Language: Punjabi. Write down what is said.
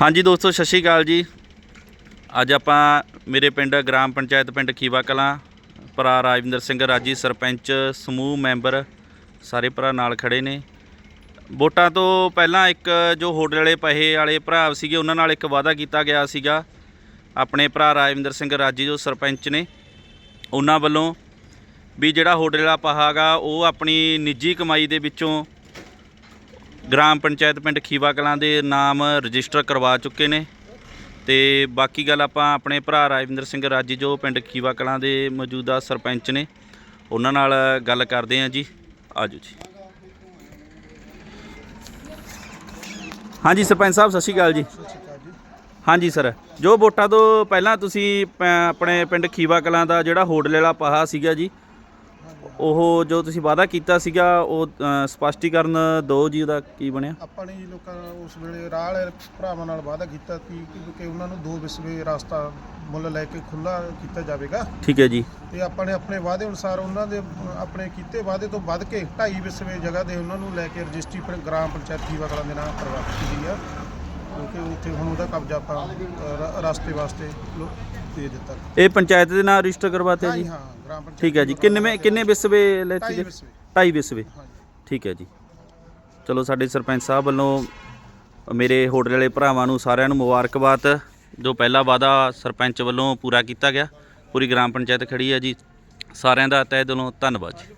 ਹਾਂਜੀ ਦੋਸਤੋ, ਸਤਿ ਸ਼੍ਰੀ ਅਕਾਲ ਜੀ। ਅੱਜ ਆਪਾਂ ਮੇਰੇ ਪਿੰਡ, ਗ੍ਰਾਮ ਪੰਚਾਇਤ ਪਿੰਡ ਖੀਵਾ ਕਲਾਂ, ਭਰਾ ਰਾਜਵਿੰਦਰ ਸਿੰਘ ਰਾਜੀ, ਸਰਪੰਚ, ਸਮੂਹ ਮੈਂਬਰ ਸਾਰੇ ਭਰਾ ਨਾਲ ਖੜੇ ਨੇ। ਵੋਟਾਂ ਤੋਂ ਪਹਿਲਾਂ ਇੱਕ ਜੋ ਹੋਟਲ ਵਾਲੇ ਪੈਸੇ ਵਾਲੇ ਭਰਾ ਸੀਗੇ, ਉਹਨਾਂ ਨਾਲ ਇੱਕ ਵਾਅਦਾ ਕੀਤਾ ਗਿਆ ਸੀਗਾ। ਆਪਣੇ ਭਰਾ ਰਾਜਵਿੰਦਰ ਸਿੰਘ ਰਾਜੀ ਜੋ ਸਰਪੰਚ ਨੇ, ਉਹਨਾਂ ਵੱਲੋਂ ਵੀ ਜਿਹੜਾ ਹੋਟਲ ਵਾਲਾ ਪਹਾਗਾ ਉਹ ਆਪਣੀ ਨਿੱਜੀ ਕਮਾਈ ਦੇ ਵਿੱਚੋਂ ਗ੍ਰਾਮ ਪੰਚਾਇਤ ਪਿੰਡ ਖੀਵਾ ਕਲਾਂ ਦੇ ਨਾਮ ਰਜਿਸਟਰ ਕਰਵਾ ਚੁੱਕੇ ਨੇ। ਤੇ ਬਾਕੀ ਗੱਲ ਆਪਾਂ ਆਪਣੇ ਭਰਾ ਰਾਜਵਿੰਦਰ ਸਿੰਘ ਰਾਜੀ ਜੋ ਪਿੰਡ ਖੀਵਾ ਕਲਾਂ ਦੇ ਮੌਜੂਦਾ ਸਰਪੰਚ ਨੇ ਉਹਨਾਂ ਨਾਲ ਗੱਲ ਕਰਦੇ ਹਾਂ ਜੀ। ਆਜੋ ਜੀ। ਹਾਂਜੀ ਸਰਪੰਚ ਸਾਹਿਬ ਸਤਿ ਸ਼੍ਰੀ ਅਕਾਲ ਜੀ। ਹਾਂਜੀ ਸਰ ਜੋ ਵੋਟਾਂ ਤੋਂ ਪਹਿਲਾਂ ਤੁਸੀਂ ਆਪਣੇ ਪਿੰਡ ਖੀਵਾ ਕਲਾਂ ਦਾ ਜਿਹੜਾ ਹੋਟਲ ਵਾਲਾ ਪਾਹਾ ਸੀਗਾ ਜੀ ਉਹ ਜੋ ਤੁਸੀਂ ਵਾਅਦਾ ਕੀਤਾ ਸੀਗਾ ਉਹ ਅ, ਸਪਸ਼ਟੀਕਰਨ ਦਿਓ ਜੀ ਉਹਦਾ ਕੀ ਬਣਿਆ? ਆਪਾਂ ਨੇ ਜੀ ਲੋਕਾਂ ਨਾਲ ਉਸ ਵੇਲੇ ਰਾਹ ਵਾਲੇ ਭਰਾਵਾਂ ਨਾਲ ਵਾਅਦਾ ਕੀਤਾ ਸੀ ਕਿ- ਕਿ ਉਹਨਾਂ ਨੂੰ ਦੋ ਵਿਸਵੇ ਰਸਤਾ ਮੁੱਲ ਲੈ ਕੇ ਖੁੱਲਾ ਕੀਤਾ ਜਾਵੇਗਾ। ਠੀਕ ਹੈ ਜੀ। ਤੇ ਆਪਾਂ ਨੇ ਆਪਣੇ ਵਾਅਦੇ ਅਨੁਸਾਰ ਉਹਨਾਂ ਦੇ ਅ, ਆਪਣੇ ਕੀਤੇ ਵਾਅਦੇ ਤੋਂ ਵੱਧ ਕੇ 2.5 ਵਿਸਵੇ ਜਗ੍ਹਾ ਦੇ ਉਹਨਾਂ ਨੂੰ ਲੈ ਕੇ ਰਜਿਸਟਰੀ ਪਿੰਡ ਗ੍ਰਾਮ ਪੰਚਾਇਤ ਕਲਾਂ ਦੇ ਨਾਮ ਕਰਵਾ ਦਿੱਤੀ ਗਈ ਆ। ਕਿਉਂਕਿ ਉੱਥੇ ਹੁਣ ਉਹਦਾ ਕਬਜ਼ਾ ਆਪਾਂ ਅ, ਰ- ਰਸਤੇ ਵਾਸਤੇ ਲੋ- ਦੇ ਦਿੱਤਾ। ਇਹ ਪੰਚਾਇਤ ਦੇ ਨਾਲ ਰਜਿਸਟਰ ਕਰਵਾਤੇ ਹਾਂ ਜੀ? ਜੀ, ਹਾਂ। ਪੰਚਾਇਤ ਠੀਕ ਹੈ ਜੀ। ਕਿੰਨੇ ਕਿੰਨੇ ਵਿਸਵੇ ਲੈਤੇ ਢਾਈ ਜੀ ਵਿਸਵੇ 2.5 ਵਿਸਵੇ ਠੀਕ ਹੈ ਜੀ। ਚਲੋ ਸਾਡੇ ਸਰਪੰਚ ਸਾਹਿਬ ਵੱਲੋਂ ਮੇਰੇ ਹੋਟਲ ਵਾਲੇ ਭਰਾਵਾਂ ਨੂੰ ਸਾਰਿਆਂ ਨੂੰ ਮੁਬਾਰਕਬਾਦ। ਜੋ ਪਹਿਲਾ ਵਾਅਦਾ ਸਰਪੰਚ ਵੱਲੋਂ ਪੂਰਾ ਕੀਤਾ ਗਿਆ। ਪੂਰੀ ਗ੍ਰਾਮ ਪੰਚਾਇਤ ਖੜੀ ਹੈ ਜੀ। ਸਾਰਿਆਂ ਦਾ ਤਹਿ ਦਿਲੋਂ ਧੰਨਵਾਦ ਜੀ।